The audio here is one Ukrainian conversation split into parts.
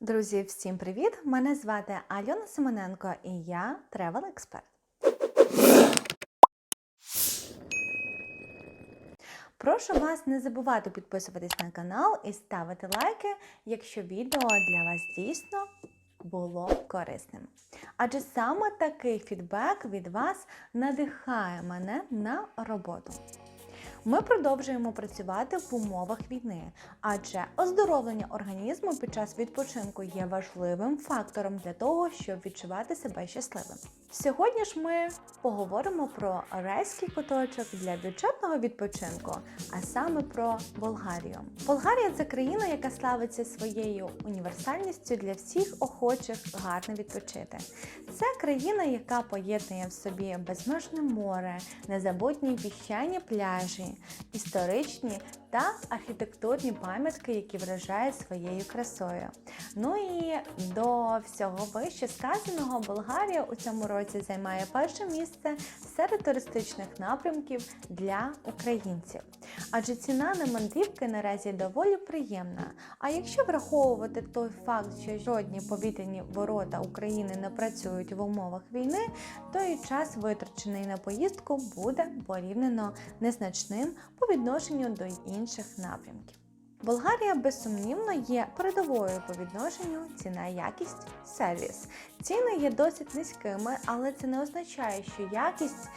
Друзі, всім привіт! Мене звати Альона Семененко і я тревел експерт. Прошу вас не забувати підписуватись на канал і ставити лайки, якщо відео для вас дійсно було корисним. Адже саме такий фідбек від вас надихає мене на роботу. Ми продовжуємо працювати в умовах війни, адже оздоровлення організму під час відпочинку є важливим фактором для того, щоб відчувати себе щасливим. Сьогодні ж ми поговоримо про райський куточок для бюджетного відпочинку, а саме про Болгарію. Болгарія це країна, яка славиться своєю універсальністю для всіх охочих гарно відпочити. Це країна, яка поєднує в собі безмежне море, незабутні піщані пляжі, історичні та архітектурні пам'ятки, які вражають своєю красою. Ну і до всього вище сказаного Болгарія у цьому році займає перше місце серед туристичних напрямків для українців. Адже ціна на мандрівки наразі доволі приємна. А якщо враховувати той факт, що жодні повітряні ворота України не працюють в умовах війни, то і час, витрачений на поїздку, буде порівняно незначним по відношенню до інших напрямків. Болгарія безсумнівно є передовою по відношенню ціна якість сервіс. Ціни є досить низькими, але це не означає, що якість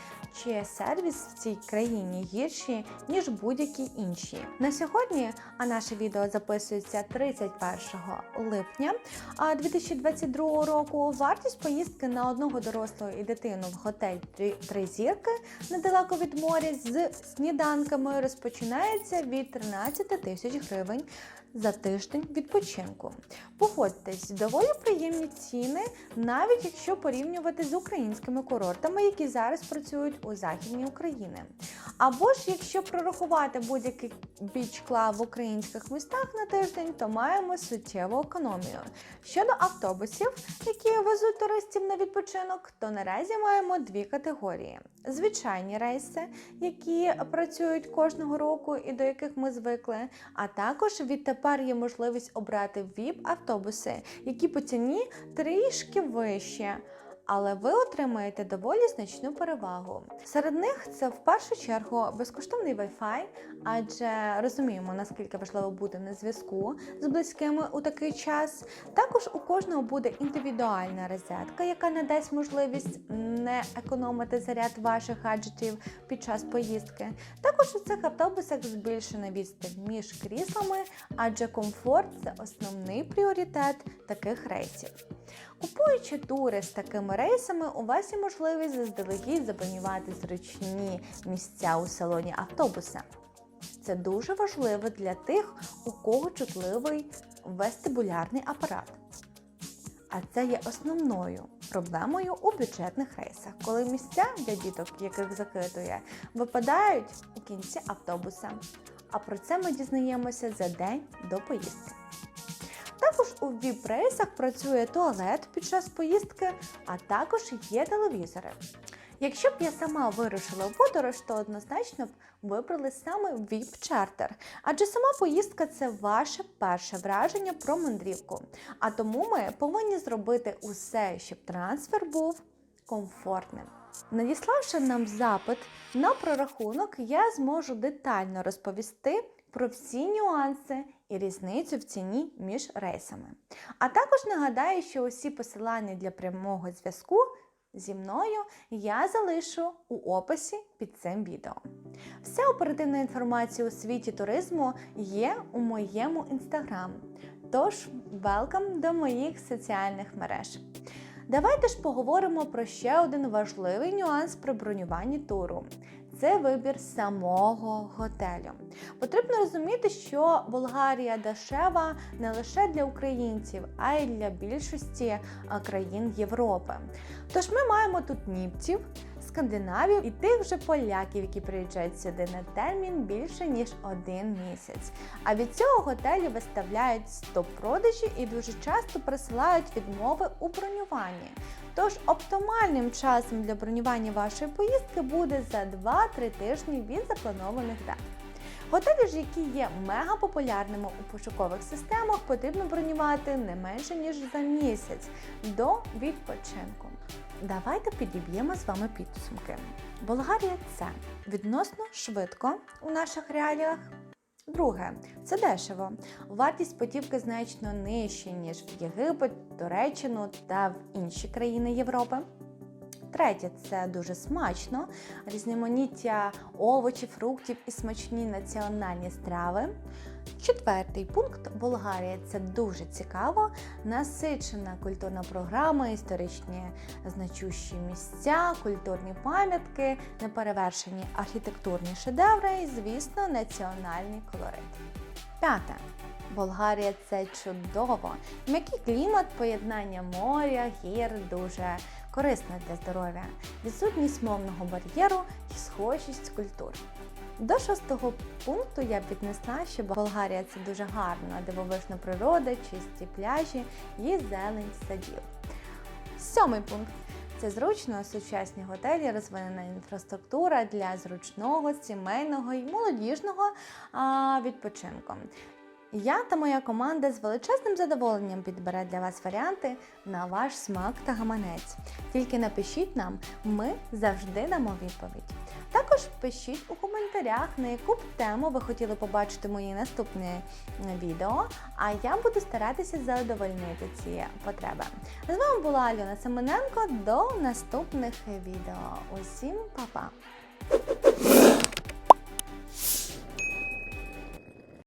чи сервіс в цій країні гірші, ніж будь-які інші. На сьогодні, а наше відео записується 31 липня 2022 року. Вартість поїздки на одного дорослого і дитину в готель «Три зірки недалеко від моря з сніданками розпочинається від 13 тисяч гривень за тиждень відпочинку. Погодьтесь, доволі приємні ціни, навіть якщо порівнювати з українськими курортами, які зараз працюють у Західній Україні. Або ж якщо прорахувати будь-який біч-клаб в українських містах на тиждень, то маємо суттєву економію. Щодо автобусів, які везуть туристів на відпочинок, то наразі маємо дві категорії: звичайні рейси, які працюють кожного року і до яких ми звикли, а також відтепер є можливість обрати ВІП-автобуси, які по ціні трішки вище. Але ви отримаєте доволі значну перевагу. Серед них це в першу чергу безкоштовний Wi-Fi, адже розуміємо, наскільки важливо бути на зв'язку з близькими у такий час. Також у кожного буде індивідуальна розетка, яка надасть можливість не економити заряд ваших гаджетів під час поїздки. Також у цих автобусах збільшена відстань між кріслами, адже комфорт це основний пріоритет таких рейсів. Купуючи тури з такими рейсами, у вас є можливість заздалегідь забронювати зручні місця у салоні автобуса. Це дуже важливо для тих, у кого чутливий вестибулярний апарат. А це є основною проблемою у бюджетних рейсах, коли місця для діток, яких закидує, випадають у кінці автобуса. А про це ми дізнаємося за день до поїздки. Також у віп-рейсах працює туалет під час поїздки, а також є телевізори. Якщо б я сама вирушила в подорож, то однозначно б вибрали саме ВІП-чартер, адже сама поїздка це ваше перше враження про мандрівку. А тому ми повинні зробити усе, щоб трансфер був комфортним. Надіславши нам запит на прорахунок, я зможу детально розповісти про всі нюанси і різницю в ціні між рейсами. А також нагадаю, що усі посилання для прямого зв'язку зі мною я залишу у описі під цим відео. Вся оперативна інформація у світі туризму є у моєму інстаграм. Тож, велкам до моїх соціальних мереж. Давайте ж поговоримо про ще один важливий нюанс при бронюванні туру. Це вибір самого готелю. Потрібно розуміти, що Болгарія дешева не лише для українців, а й для більшості країн Європи. Тож ми маємо тут німців, скандинавів і тих вже поляків, які приїжджають сюди на термін більше ніж один місяць. А від цього готелі виставляють стоп-продажі і дуже часто присилають відмови у бронюванні. Тож оптимальним часом для бронювання вашої поїздки буде за 2-3 тижні від запланованих дат. Готелі ж, які є мега популярними у пошукових системах, потрібно бронювати не менше ніж за місяць до відпочинку. Давайте підіб'ємо з вами підсумки. Болгарія це відносно швидко у наших реаліях. Друге, це дешево. Вартість путівки значно нижча, ніж в Єгипет, Туреччину та в інші країни Європи. Третє це дуже смачно, різноманіття овочів, фруктів і смачні національні страви. Четвертий пункт Болгарія це дуже цікаво, насичена культурна програма, історичні значущі місця, культурні пам'ятки, неперевершені архітектурні шедеври і, звісно, національний колорит. П'яте. Болгарія це чудово. М'який клімат, поєднання моря, гір дуже корисно для здоров'я, відсутність мовного бар'єру і схожість культур. До шостого пункту я б віднесла, що Болгарія це дуже гарна, дивовижна природа, чисті пляжі і зелень садів. Сьомий пункт це зручно сучасні готелі, розвинена інфраструктура для зручного, сімейного і молодіжного а, відпочинку. Я та моя команда з величезним задоволенням підбере для вас варіанти на ваш смак та гаманець. Тільки напишіть нам, ми завжди дамо відповідь. Також пишіть у коментарях, на яку б тему ви хотіли побачити мої наступні відео, а я буду старатися задовольнити ці потреби. З вами була Альона Семененко. До наступних відео. Усім па-па!